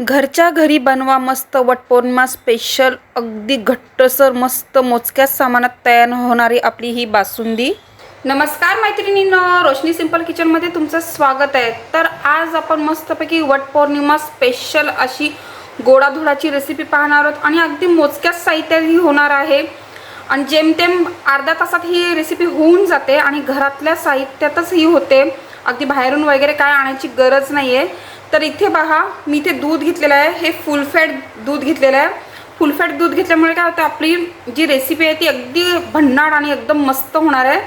घरच्या घरी बनवा मस्त वटपौर्णिमा स्पेशल अगदी घट्टसर मस्त मोजक्याच सामानात तयार होणारी आपली ही बासुंदी. नमस्कार मैत्रिणीनं रोशनी सिंपल किचनमध्ये तुमचं स्वागत आहे. तर आज आपण मस्तपैकी वटपौर्णिमा स्पेशल अशी गोडाधोडाची रेसिपी पाहणार आहोत आणि अगदी मोजक्याच साहित्यात ही होणार आहे. आणि जेमतेम अर्धा तासात ही रेसिपी होऊन जाते आणि घरातल्या साहित्यातच ही होते. अगदी बाहेरून वगैरे काय आणायची गरज नाही आहे तर इथे पहा मी इथे दूध घेतलेलं आहे. हे फुल फॅट दूध घेतलेलं आहे. फुल फॅट दूध घेतल्यामुळे काय होतं आपली जी रेसिपी आहे ती अगदी भन्नाट आणि एकदम मस्त होणार आहे.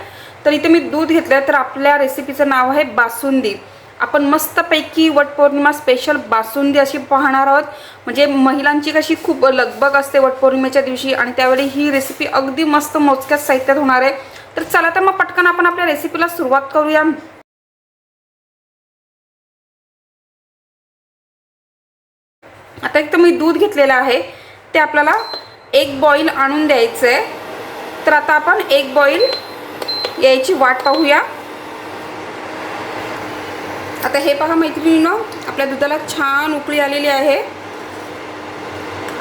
तर इथे मी दूध घेतलं आहे तर आपल्या रेसिपीचं नाव आहे बासुंदी. आपण मस्तपैकी वटपौर्णिमा स्पेशल बासुंदी अशी पाहणार आहोत. म्हणजे महिलांची कशी खूप लगबग असते वटपौर्णिमेच्या दिवशी आणि त्यावेळी ही रेसिपी अगदी मस्त मोजक्याच साहित्यात होणार आहे. तर चला तर मग पटकन आपण आपल्या रेसिपीला सुरुवात करूया. आता एक तर मी दूध घेतलेलं आहे. ते आपल्याला एक बॉईल आणून द्यायचं आहे तर आता आपण एक बॉईल यायची वाट पाहूया. आता हे पहा मैत्रिणीनं आपल्या दुधाला छान उकळी आलेली आहे.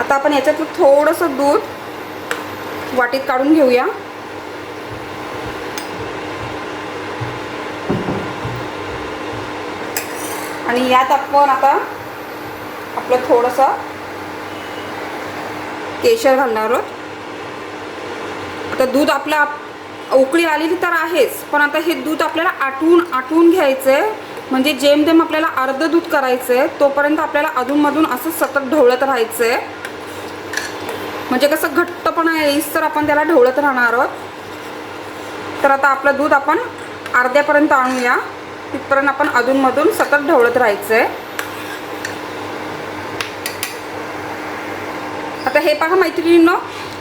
आता आपण याच्यातलं थोडंसं दूध वाटीत काढून घेऊया. आणि यात आपण आता आपलं थोडंसं केशर घालणार आहोत. आता दूध आपलं उकळी आलेली तर आहेच पण आता हे दूध आपल्याला आटवून आटवून घ्यायचं आहे म्हणजे जेमतेम आपल्याला अर्ध दूध करायचं आहे तोपर्यंत आपल्याला अधूनमधून असं सतत ढवळत राहायचं आहे म्हणजे कसं घट्टपणा येईस तर आपण त्याला ढवळत राहणार आहोत. तर आता आपलं दूध आपण अर्ध्यापर्यंत आणूया. तिथपर्यंत आपण अधूनमधून सतत ढवळत राहायचं आहे आता हे पहा मैत्रिणींनो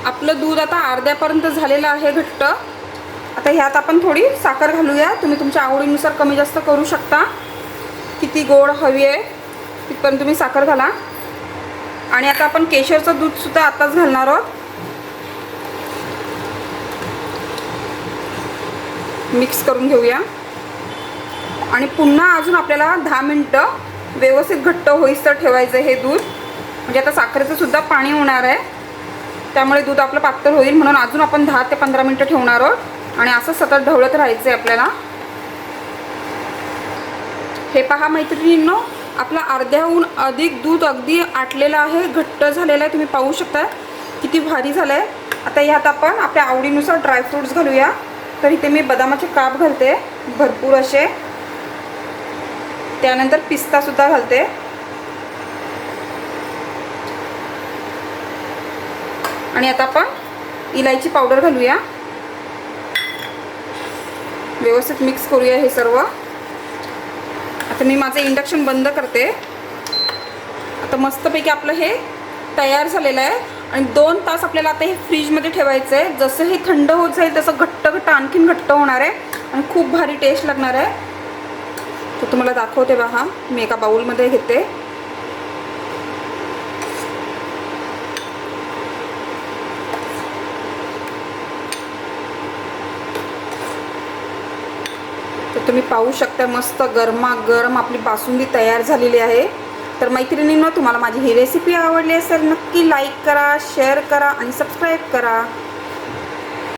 आपलं दूध आता अर्ध्यापर्यंत झालेलं आहे घट्ट. आता ह्यात आपण थोडी साखर घालूया. तुम्ही तुमच्या आवडीनुसार कमी जास्त करू शकता. किती गोड हवी आहे तिथपर्यंत तुम्ही साखर घाला. आणि आता आपण केशरचं दूधसुद्धा आताच घालणार आहोत. मिक्स करून घेऊया. आणि पुन्हा अजून आपल्याला दहा मिनटं व्यवस्थित घट्ट होईस तर ठेवायचं हे दूध. म्हणजे आता साखरेचं सुद्धा पाणी होणार आहे. त्यामुळे दूध आपलं पातळ होईल म्हणून अजून आपण दहा ते पंधरा मिनटं ठेवणार आहोत. आणि असं सतत ढवळत राहायचं आहे आपल्याला. हे पहा मैत्रिणींनो आपलं अर्ध्याहून अधिक दूध अगदी आटलेलं आहे. घट्ट झालेलं आहे. तुम्ही पाहू शकता किती भारी झालं आहे आता ह्यात आपण आपल्या आवडीनुसार ड्रायफ्रूट्स घालूया. तर इथे मी बदामाचे काप घालते. भरपूर असे. त्यानंतर पिस्तासुद्धा घालते. आणि आता आपण इलायची पावडर घालूया. व्यवस्थित मिक्स करूया हे सर्व. आता मी माझं इंडक्शन बंद करते. आता मस्तपैकी आपलं हे तयार झालेलं आहे. आणि दोन तास आपल्याला आता हे फ्रीजमध्ये ठेवायचं आहे जसं हे थंड होत जाईल तसं घट्ट घट्ट आणखीन घट्ट होणार आहे. आणि खूप भारी टेस्ट लागणार आहे. तर तुम्हाला दाखवते पहा मी एका बाऊलमध्ये घेते. तर तुम्ही पाहू शकता मस्त गरमागरम आपली बासुंदी तयार झालेली आहे. तर मैत्रिणींनो तुम्हाला माझी ही रेसिपी आवडली असेल नक्की लाईक करा शेअर करा आणि सबस्क्राईब करा.